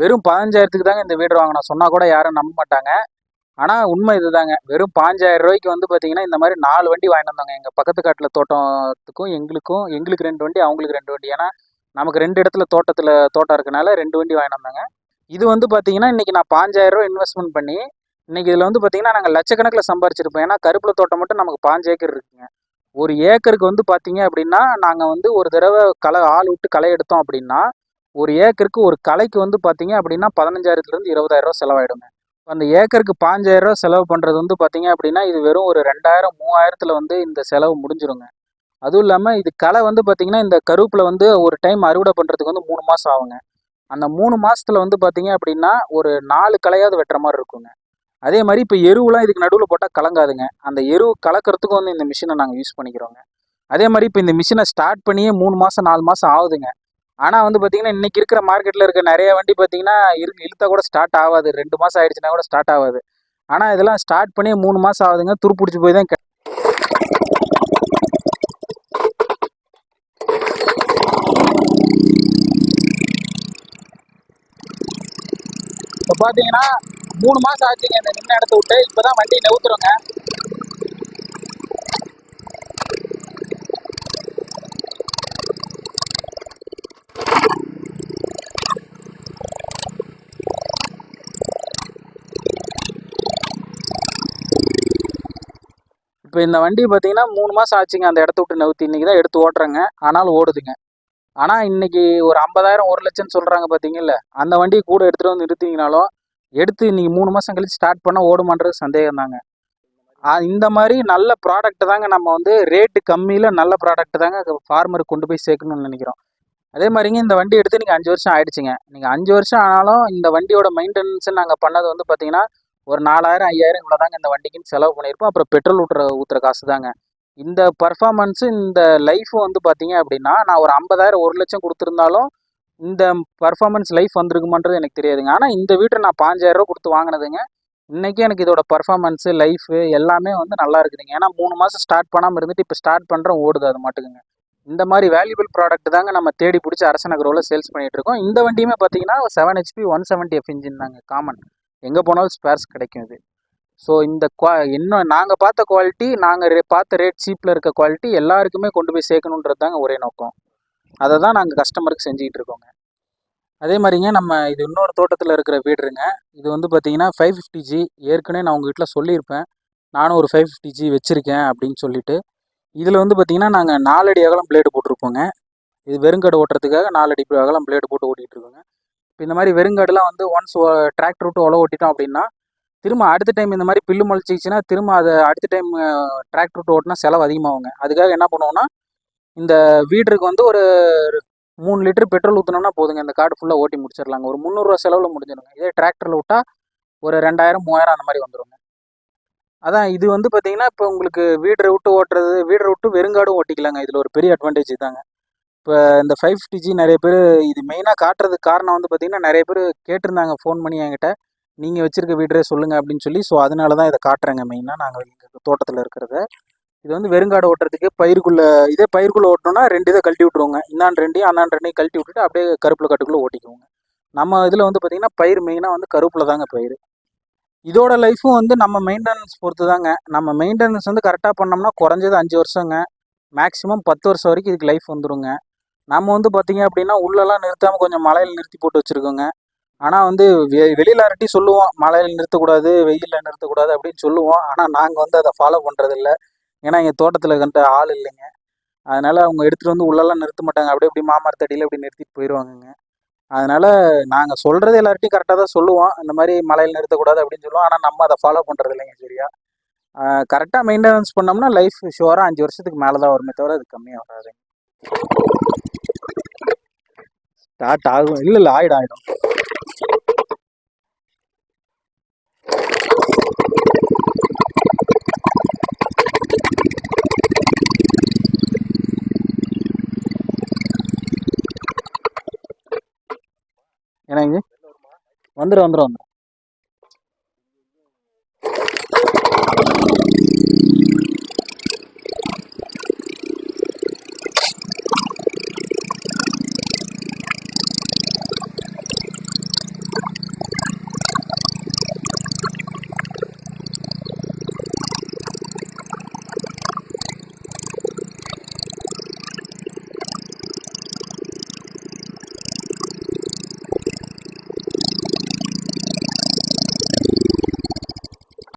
வெறும் பதினஞ்சாயிரத்துக்கு தாங்க இந்த வீடு வாங்கினோம். சொன்னால் கூட யாரும் நம்ப மாட்டாங்க. ஆனால் உண்மை இதுதாங்க. வெறும் பாஞ்சாயிரம் ரூபாய்க்கு வந்து பார்த்தீங்கன்னா இந்த மாதிரி நாலு வண்டி வாங்கிட்டு வந்தாங்க. எங்கள் பக்கத்து காட்டில் தோட்டத்துக்கும் எங்களுக்கும் எங்களுக்கு ரெண்டு வண்டி அவங்களுக்கு ரெண்டு வண்டி. ஏன்னா நமக்கு ரெண்டு இடத்துல தோட்டத்தில் தோட்டம் இருக்கனால ரெண்டு வண்டி வாங்கிட்டு வந்தாங்க. இது வந்து பார்த்தீங்கன்னா இன்றைக்கி நான் பாஞ்சாயிரம் ரூபா இன்வெஸ்ட்மெண்ட் பண்ணி இன்றைக்கி இதில் வந்து பார்த்தீங்கன்னா நாங்கள் லட்சக்கணக்கில் சம்பாரிச்சிருப்போம். ஏன்னா கருப்பில் தோட்டம் மட்டும் நமக்கு பாஞ்சு ஏக்கர் இருக்குங்க. ஒரு ஏக்கருக்கு வந்து பார்த்தீங்க அப்படின்னா நாங்கள் வந்து ஒரு தடவை களை ஆள் விட்டு களை எடுத்தோம் அப்படின்னா ஒரு ஏக்கருக்கு ஒரு கலைக்கு வந்து பார்த்தீங்க அப்படின்னா பதினஞ்சாயிரத்துலேருந்து இருபதாயிரரூவா செலவாயிடுங்க. அந்த ஏக்கருக்கு பாஞ்சாயிரரூவா செலவு பண்ணுறது வந்து பார்த்தீங்க அப்படின்னா இது வெறும் ஒரு ரெண்டாயிரம் மூவாயிரத்தில் வந்து இந்த செலவு முடிஞ்சிருங்க. அதுவும் இல்லாமல் இது களை வந்து பார்த்தீங்கன்னா இந்த கருப்பில் வந்து ஒரு டைம் அறுவடை பண்ணுறதுக்கு வந்து மூணு மாதம் ஆகுங்க. அந்த மூணு மாதத்தில் வந்து பார்த்தீங்க அப்படின்னா ஒரு நாலு களையாவது வெட்டுற மாதிரி இருக்குங்க. அதே மாதிரி இப்போ எருவெலாம் இதுக்கு நடுவில் போட்டால் கலங்காதுங்க. அந்த எரு கலக்கிறதுக்கும் வந்து இந்த மிஷினை நாங்கள் யூஸ் பண்ணிக்கிறோங்க. அதே மாதிரி இப்போ இந்த மிஷினை ஸ்டார்ட் பண்ணியே மூணு மாதம் நாலு மாதம் ஆகுதுங்க. ஆனால் வந்து பார்த்தீங்கன்னா இன்றைக்கி இருக்கிற மார்க்கெட்டில் இருக்க நிறைய வண்டி பார்த்தீங்கன்னா இரு இழுத்தா கூட ஸ்டார்ட் ஆகாது. ரெண்டு மாதம் ஆயிடுச்சுன்னா கூட ஸ்டார்ட் ஆகாது. ஆனால் இதெல்லாம் ஸ்டார்ட் பண்ணி மூணு மாதம் ஆகுதுங்க. துருப்பிடிச்சி போய் தான் இப்போ பார்த்தீங்கன்னா மூணு மாதம் ஆச்சுங்க. இந்த நின்ன இடத்த விட்டு இப்போ தான் வண்டி நவுத்துறோங்க இப்போ இந்த வண்டி பார்த்தீங்கன்னா மூணு மாதம் ஆச்சுங்க. அந்த இடத்த விட்டு நவுத்தி இன்னைக்கு தான் எடுத்து ஓட்டுறேங்க. ஆனாலும் ஓடுதுங்க. ஆனால் இன்றைக்கி ஒரு ஐம்பதாயிரம் ஒரு லட்சம்னு சொல்கிறாங்க பார்த்தீங்கல்ல அந்த வண்டியை கூட எடுத்துகிட்டு வந்து நிறுத்திங்கனாலும் எடுத்து இன்றைக்கி மூணு மாதம் கழிச்சு ஸ்டார்ட் பண்ண ஓடுமான்றது சந்தேகம் தாங்க இந்த மாதிரி நல்ல ப்ராடக்ட் தாங்க நம்ம வந்து ரேட்டு கம்மியில் நல்ல ப்ராடக்ட் தாங்க ஃபார்மருக்கு கொண்டு போய் சேர்க்கணும்னு நினைக்கிறோம். அதே மாதிரிங்க இந்த வண்டி எடுத்து நீங்கள் அஞ்சு வருஷம் ஆயிடுச்சுங்க. நீங்கள் அஞ்சு வருஷம் ஆனாலும் இந்த வண்டியோட மெயின்டெனன்ஸ் நாங்கள் பண்ணது வந்து பார்த்தீங்கன்னா ஒரு நாலாயிரம் ஐயாயிரம் இவ்வளோ தாங்க இந்த வண்டிக்குன்னு செலவு பண்ணியிருப்போம். அப்புறம் பெட்ரோல் ஊற்றுற ஊற்றுற காசு தாங்க இந்த பர்ஃபார்மன்ஸு இந்த லைஃப் வந்து பார்த்தீங்க அப்படின்னா நான் ஒரு ஐம்பதாயிரம் ஒரு லட்சம் கொடுத்துருந்தாலும் இந்த பர்ஃபார்மன்ஸ் லைஃப் வந்திருக்குமான்றது எனக்கு தெரியாதுங்க. ஆனால் இந்த வீட்டை நான் பாஞ்சாயிரரூவா கொடுத்து வாங்கினதுங்க. இன்றைக்கி எனக்கு இதோட பர்ஃபார்மன்ஸு லைஃபு எல்லாமே வந்து நல்லா இருக்குதுங்க. ஏன்னா மூணு மாதம் ஸ்டார்ட் பண்ணாமல் இருந்துட்டு இப்போ ஸ்டார்ட் பண்ணுறோம் ஓடுது அது மாட்டுக்குங்க. இந்த மாதிரி வேல்யூபிள் ப்ராடக்ட் தாங்க நம்ம தேடி பிடிச்சி அரசநகரோவில் சேல்ஸ் பண்ணிகிட்ருக்கோம் இருக்கோம். இந்த வண்டியுமே பார்த்தீங்கன்னா seven HP one seventy F engine தாங்க காமன் எங்கே போனாலும் ஸ்பேர்ஸ் கிடைக்கும் இது. ஸோ இந்த குவா இன்னும் நாங்கள் பார்த்த குவாலிட்டி நாங்கள் ரே பார்த்த ரேட் சீப்பில் இருக்க குவாலிட்டி எல்லாருக்குமே கொண்டு போய் சேர்க்கணுன்றது தாங்க ஒரே நோக்கம். அதை தான் நாங்கள் கஸ்டமருக்கு செஞ்சுக்கிட்டு இருக்கோங்க. அதே மாதிரிங்க நம்ம இது இன்னொரு தோட்டத்தில் இருக்கிற வீடுங்க. இது வந்து பார்த்தீங்கன்னா ஃபைவ் ஃபிஃப்டி ஜி ஏற்கனவே நான் உங்கள் வீட்டில் சொல்லியிருப்பேன். நானும் ஒரு ஃபைவ் ஃபிஃப்டி ஜி வச்சுருக்கேன் அப்படின்னு சொல்லிட்டு. இதில் வந்து பார்த்தீங்கன்னா நாங்கள் நாலடி அகலம் பிளேடு போட்டிருப்போங்க. இது வெறுங்கடை ஓட்டுறதுக்காக நாலடி அகலம் பிளேடு போட்டு ஓட்டிகிட்டு இருக்கோங்க. இப்போ இந்த மாதிரி வெறுங்காடுலாம் வந்து ஒன்ஸ் டிராக்டர் விட்டு உழவு ஓட்டிட்டோம் அப்படின்னா திரும்ப அடுத்த டைம் இந்த மாதிரி பில்லு முளைச்சிச்சின்னா திரும்ப அதை அடுத்த டைம் டிராக்டர் விட்டு ஓட்டினா செலவு அதிகமாகுங்க. அதுக்காக என்ன பண்ணுவோம்னா இந்த வீடருக்கு வந்து ஒரு மூணு லிட்டர் பெட்ரோல் ஊற்றினோம்னா போதுங்க. இந்த காடு ஃபுல்லாக ஓட்டி முடிச்சிடலாங்க. ஒரு முந்நூறுரூவா செலவில் முடிஞ்சிடுங்க. இதே டிராக்டரில் விட்டால் ஒரு ரெண்டாயிரம் மூவாயிரம் அந்த மாதிரி வந்துருங்க. அதான் இது வந்து பார்த்தீங்கன்னா இப்போ உங்களுக்கு வீடரை விட்டு ஓட்டுறது வீடரை விட்டு வெறுங்காடும் ஓட்டிக்கலாங்க. இதில் ஒரு பெரிய அட்வான்டேஜ் தாங்க. இப்போ இந்த ஃபைவ் ஃபிஃப்டி ஜி நிறைய பேர் இது மெயினாக காட்டுறதுக்கு காரணம் வந்து பார்த்தீங்கன்னா நிறைய பேர் கேட்டிருந்தாங்க ஃபோன் பண்ணி என்கிட்ட. நீங்கள் வச்சுருக்க வீடரே சொல்லுங்கள் அப்படின்னு சொல்லி. ஸோ அதனால தான் இதை காட்டுறேங்க மெயினாக நாங்கள் எங்கள் தோட்டத்தில் இருக்கிறத. இது வந்து வெறுங்காடு ஓட்டுறதுக்கு பயிருக்குள்ளே இதே பயிருக்குள்ளே ஓட்டணும்னா ரெண்டு இதை கழட்டி விட்ருவோங்க இன்னான் ரெண்டையும் அண்ணான் ரெண்டையும் கழட்டி விட்டுட்டு அப்படியே கருப்பில் காட்டுக்குள்ளே ஓட்டிக்குவோங்க. நம்ம இதில் வந்து பார்த்திங்கன்னா பயிர் மெயினாக வந்து கருப்பில் தாங்க பயிர். இதோட லைஃப்பும் வந்து நம்ம மெயின்டெனன்ஸ் பொறுத்து தாங்க நம்ம மெயின்டெனன்ஸ் வந்து கரெக்டாக பண்ணோம்னா குறைஞ்சது அஞ்சு வருஷங்க. மேக்ஸிமம் பத்து வருஷம் வரைக்கும் இதுக்கு லைஃப் வந்துருங்க. நம்ம வந்து பார்த்தீங்க அப்படின்னா உள்ளெல்லாம் நிறுத்தாமல் கொஞ்சம் மலையில் நிறுத்தி போட்டு வச்சுருக்கோங்க. ஆனால் வந்து வெ வெளியில் அரட்டி சொல்லுவோம் மலையில் நிறுத்தக்கூடாது வெயிலில் நிறுத்தக்கூடாது அப்படின்னு சொல்லுவோம். ஆனால் நாங்கள் வந்து அதை ஃபாலோ பண்ணுறதில்ல ஏன்னா எங்கள் தோட்டத்தில் கண்ட ஆள் இல்லைங்க. அதனால் அவங்க எடுத்துகிட்டு வந்து உள்ளெல்லாம் நிறுத்த மாட்டாங்க. அப்படியே அப்படி மாமரத்தடியில் அப்படி நிறுத்திட்டு போயிடுவாங்கங்க அதனால் நாங்கள் சொல்கிறது எல்லார்ட்டையும் கரெக்டாக தான் சொல்லுவோம். இந்த மாதிரி மலையில் நிறுத்தக்கூடாது அப்படின்னு சொல்லுவோம். ஆனால் நம்ம அதை ஃபாலோ பண்ணுறது இல்லைங்க சரியா கரெக்டாக மெயின்டெனன்ஸ் பண்ணோம்னா லைஃப் ஷுவராக அஞ்சு வருஷத்துக்கு மேலே தான் வருமே தவிர அது கம்மியாக வராதுங்க. ஸ்டார்ட் ஆகும். இல்லை இல்லை ஆயிடும் ஆயிடும். என்னங்க வந்துடும் வந்துடும் வந்துடும்